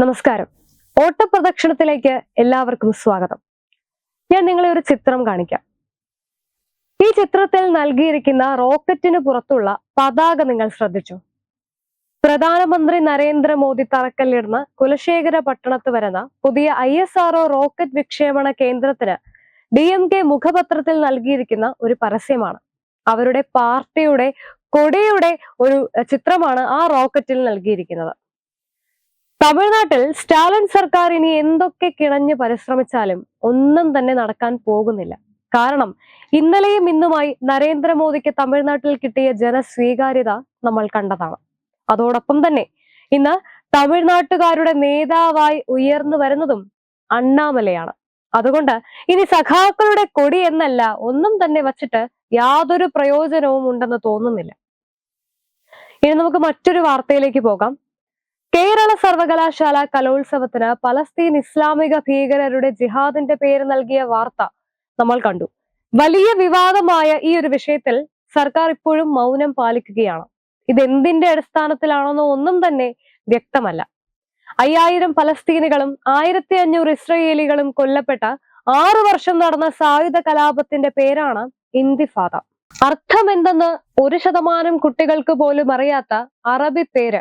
നമസ്കാരം. ഓട്ടപ്രദക്ഷിണത്തിലേക്ക് എല്ലാവർക്കും സ്വാഗതം. ഞാൻ നിങ്ങളെ ഒരു ചിത്രം കാണിക്കാം. ഈ ചിത്രത്തിൽ നൽകിയിരിക്കുന്ന റോക്കറ്റിന് പുറത്തുള്ള പതാക നിങ്ങൾ ശ്രദ്ധിച്ചു. പ്രധാനമന്ത്രി നരേന്ദ്രമോദി തറക്കല്ലിടുന്ന കുലശേഖര പട്ടണത്ത് വരുന്ന പുതിയ ഐ എസ് ആർഒ റോക്കറ്റ് വിക്ഷേപണ കേന്ദ്രത്തിന് ഡി എം കെ മുഖപത്രത്തിൽ നൽകിയിരിക്കുന്ന ഒരു പരസ്യമാണ്. അവരുടെ പാർട്ടിയുടെ കൊടിയുടെ ഒരു ചിത്രമാണ് ആ റോക്കറ്റിൽ നൽകിയിരിക്കുന്നത്. തമിഴ്നാട്ടിൽ സ്റ്റാലിൻ സർക്കാർ ഇനി എന്തൊക്കെ കിണഞ്ഞ് പരിശ്രമിച്ചാലും ഒന്നും തന്നെ നടക്കാൻ പോകുന്നില്ല. കാരണം ഇന്നലെയും ഇന്നുമായി നരേന്ദ്രമോദിക്ക് തമിഴ്നാട്ടിൽ കിട്ടിയ ജനസ്വീകാര്യത നമ്മൾ കണ്ടതാണ്. അതോടൊപ്പം തന്നെ ഇന്ന് തമിഴ്നാട്ടുകാരുടെ നേതാവായി ഉയർന്നു വരുന്നതും അണ്ണാമലയാണ്. അതുകൊണ്ട് ഇനി സഖാക്കളുടെ കൊടി എന്നല്ല ഒന്നും തന്നെ വച്ചിട്ട് യാതൊരു പ്രയോജനവും ഉണ്ടെന്ന് തോന്നുന്നില്ല. ഇനി നമുക്ക് മറ്റൊരു വാർത്തയിലേക്ക് പോകാം. കേരള സർവകലാശാല കലോത്സവത്തിന് പലസ്തീൻ ഇസ്ലാമിക ഭീകരരുടെ ജിഹാദിന്റെ പേര് നൽകിയ വാർത്ത നമ്മൾ കണ്ടു. വലിയ വിവാദമായ ഈ ഒരു വിഷയത്തിൽ സർക്കാർ ഇപ്പോഴും മൗനം പാലിക്കുകയാണ്. ഇതെന്തിന്റെ അടിസ്ഥാനത്തിലാണെന്നോ ഒന്നും തന്നെ വ്യക്തമല്ല. അയ്യായിരം പലസ്തീനുകളും ആയിരത്തി അഞ്ഞൂറ് ഇസ്രയേലികളും കൊല്ലപ്പെട്ട ആറു വർഷം നടന്ന സായുധ കലാപത്തിന്റെ പേരാണ് ഇന്തിഫാദ. അർത്ഥമെന്തെന്ന് ഒരു ശതമാനം കുട്ടികൾക്ക് പോലും അറിയാത്ത അറബി പേര്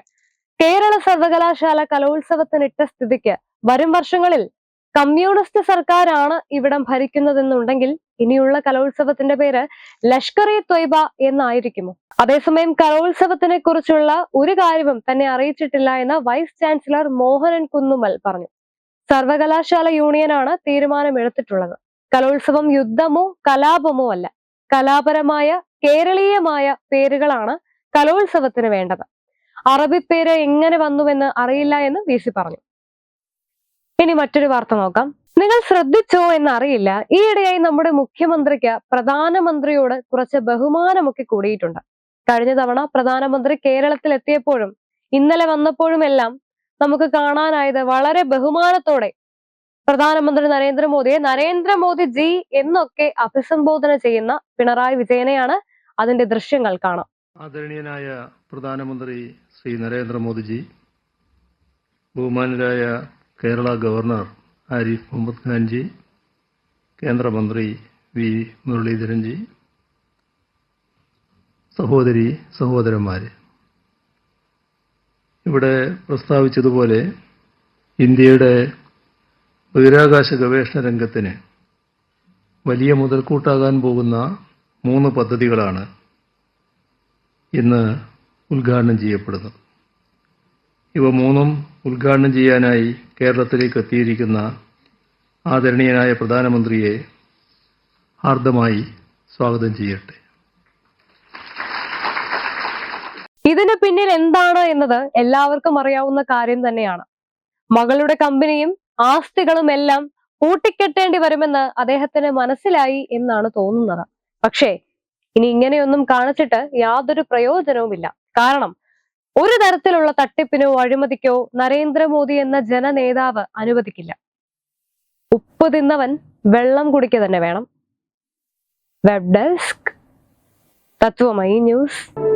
കേരള സർവകലാശാല കലോത്സവത്തിന് ഇട്ട സ്ഥിതിക്ക് വരും വർഷങ്ങളിൽ കമ്മ്യൂണിസ്റ്റ് സർക്കാരാണ് ഇവിടം ഭരിക്കുന്നതെന്നുണ്ടെങ്കിൽ ഇനിയുള്ള കലോത്സവത്തിന്റെ പേര് ലഷ്കർ ഇ ത്വയ്ബ എന്നായിരിക്കുമോ? അതേസമയം കലോത്സവത്തിനെ കുറിച്ചുള്ള ഒരു കാര്യവും തന്നെ അറിയിച്ചിട്ടില്ല എന്ന് വൈസ് ചാൻസലർ മോഹനൻ കുന്നുമൽ പറഞ്ഞു. സർവകലാശാല യൂണിയനാണ് തീരുമാനമെടുത്തിട്ടുള്ളത്. കലോത്സവം യുദ്ധമോ കലാപമോ അല്ല. കലാപരമായ കേരളീയമായ പേരുകളാണ് കലോത്സവത്തിന് വേണ്ടത്. അറബി പേര് എങ്ങനെ വന്നുവെന്ന് അറിയില്ല എന്ന് വി സി പറഞ്ഞു. ഇനി മറ്റൊരു വാർത്ത നോക്കാം. നിങ്ങൾ ശ്രദ്ധിച്ചോ എന്നറിയില്ല. ഈയിടെയായി നമ്മുടെ മുഖ്യമന്ത്രിക്ക് പ്രധാനമന്ത്രിയോട് കുറച്ച് ബഹുമാനമൊക്കെ കൂടിയിട്ടുണ്ട്. കഴിഞ്ഞ തവണ പ്രധാനമന്ത്രി കേരളത്തിൽ എത്തിയപ്പോഴും ഇന്നലെ വന്നപ്പോഴും എല്ലാം നമുക്ക് കാണാനായത് വളരെ ബഹുമാനത്തോടെ പ്രധാനമന്ത്രി നരേന്ദ്രമോദിയെ നരേന്ദ്രമോദി ജി എന്നൊക്കെ അഭിസംബോധന ചെയ്യുന്ന പിണറായി വിജയനെയാണ് അതിന്റെ ദൃശ്യങ്ങൾ കാണാം. ആദരണീയനായ പ്രധാനമന്ത്രി ശ്രീ നരേന്ദ്രമോദിജി ബഹുമാനരായ കേരള ഗവർണർ ആരിഫ് മുഹമ്മദ് ഖാൻജി കേന്ദ്രമന്ത്രി വി മുരളീധരൻജി സഹോദരി സഹോദരന്മാർ ഇവിടെ പ്രസ്താവിച്ചതുപോലെ ഇന്ത്യയുടെ ബഹിരാകാശ ഗവേഷണ രംഗത്തിന് വലിയ മുതൽക്കൂട്ടാകാൻ പോകുന്ന മൂന്ന് പദ്ധതികളാണ് ഇന്ന് ഉദ്ഘാടനം ചെയ്യപ്പെടുന്നു. ഇവ മൂന്നും ഉദ്ഘാടനം ചെയ്യാനായി കേരളത്തിലേക്ക് എത്തിയിരിക്കുന്ന ആദരണീയനായ പ്രധാനമന്ത്രിയെ ഹാർദമായി സ്വാഗതം ചെയ്യട്ടെ. ഇതിന് പിന്നിൽ എന്താണ് എന്നത് എല്ലാവർക്കും അറിയാവുന്ന കാര്യം തന്നെയാണ്. മകളുടെ കമ്പനിയും ആസ്തികളും എല്ലാം കൂട്ടിക്കെട്ടേണ്ടി വരുമെന്ന് അദ്ദേഹത്തിന് മനസ്സിലായി എന്നാണ് തോന്നുന്നത്. പക്ഷേ ഇനി ഇങ്ങനെയൊന്നും കാണിച്ചിട്ട് യാതൊരു പ്രയോജനവുമില്ല. കാരണം ഒരു തരത്തിലുള്ള തട്ടിപ്പിനോ അഴിമതിക്കോ നരേന്ദ്രമോദി എന്ന ജനനേതാവ് അനുവദിക്കില്ല. ഉപ്പ് തിന്നവൻ വെള്ളം കുടിക്കുക തന്നെ വേണം. Web desk Tatwamayi news.